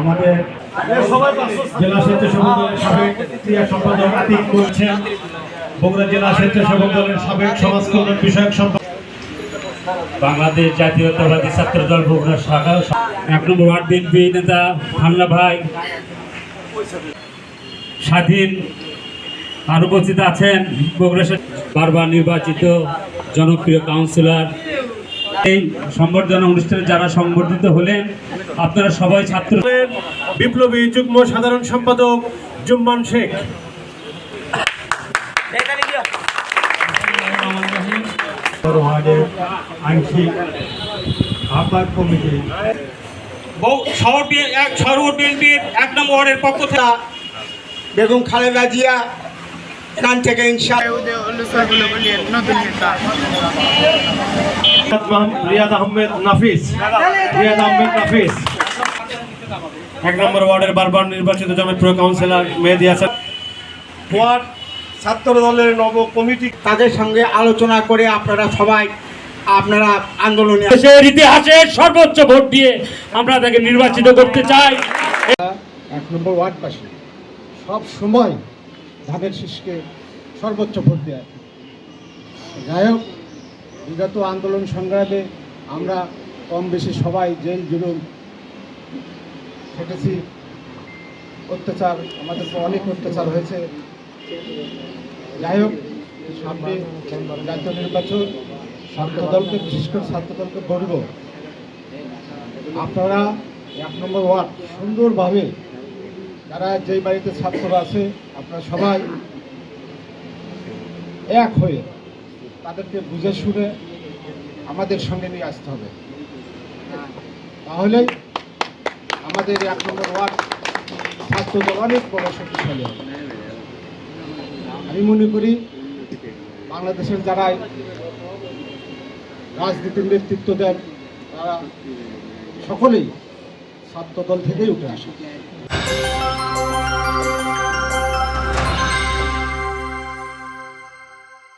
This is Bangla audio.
আমাদের জেলা স্বেচ্ছাসেবক সাবেক ক্রিয়া সম্পাদক আতিক করছেন বগুড়া জেলা স্বেচ্ছাসেবক দলের সাবেক সমাজ কল্যাণ বিষয়ক সম্পাদক। বাংলাদেশ জাতীয়তাবাদী ছাত্র দল বগুড়া শাখা এক নম্বর ওয়ার্ড বিএনপি নেতা হামলা ভাই। স্বাধীন আর উপস্থিত আছেন বগুড়া বারবার নির্বাচিত জনপ্রিয় কাউন্সিলর এই সংবর্ধনা অনুষ্ঠানে যারা সংবর্ধিত হলেন আপনারা সবাই ছাত্র বিপ্লবী যুগ্ম সাধারণ সম্পাদক জুম্মান শেখ। আংশিক আহ্বায়ক কমিটি শহর এক শহর বিএনপির এক নম্বর ওয়ার্ডের পক্ষ থেকে বেগম খালেদা জিয়া এখান থেকে ইনশা নতুন নেতা। রিয়াদ আহমেদ নাফিস। রিয়াদ আহমেদ নাফিস। এক নম্বর ওয়ার্ডের বারবার নির্বাচিত জনপ্রিয় কাউন্সিলর মেহেদি হাসান। ওয়ার্ড ছাত্র দলের নব কমিটি। তাদের সঙ্গে আলোচনা করে আপনারা সবাই আপনারা আন্দোলনে দেশের ইতিহাসে সর্বোচ্চ ভোট দিয়ে আমরা তাকে নির্বাচিত করতে চাই। এক নম্বর ওয়ার্ডবাসী সব সময় ধানের শীষকে সর্বোচ্চ ভোট দেয়। যাই হোক বিগত আন্দোলন সংগ্রামে আমরা কম বেশি সবাই জেল জুলুম খেটেছি। অত্যাচার, আমাদের অনেক অত্যাচার হয়েছে। যাই হোক, সামনে জাতীয় নির্বাচন ছাত্রদলকে বিশেষ করে ছাত্রদলকে বলব আপনারা এক নম্বর ওয়ার্ড, সুন্দরভাবে যারা যেই বাড়িতে ছাত্ররা আছে, আপনারা সবাই এক হয়ে তাদেরকে বুঝে শুনে আমাদের সঙ্গে নিয়ে আসতে হবে। তাহলে আমাদের এক নম্বর ওয়ার্ড ছাত্রদল অনেক বড় শক্তিশালী হবে। আমি মনে করি বাংলাদেশের যারা রাজনীতির নেতৃত্ব দেন, তারা সকলেই ছাত্রদল থেকেই উঠে আসে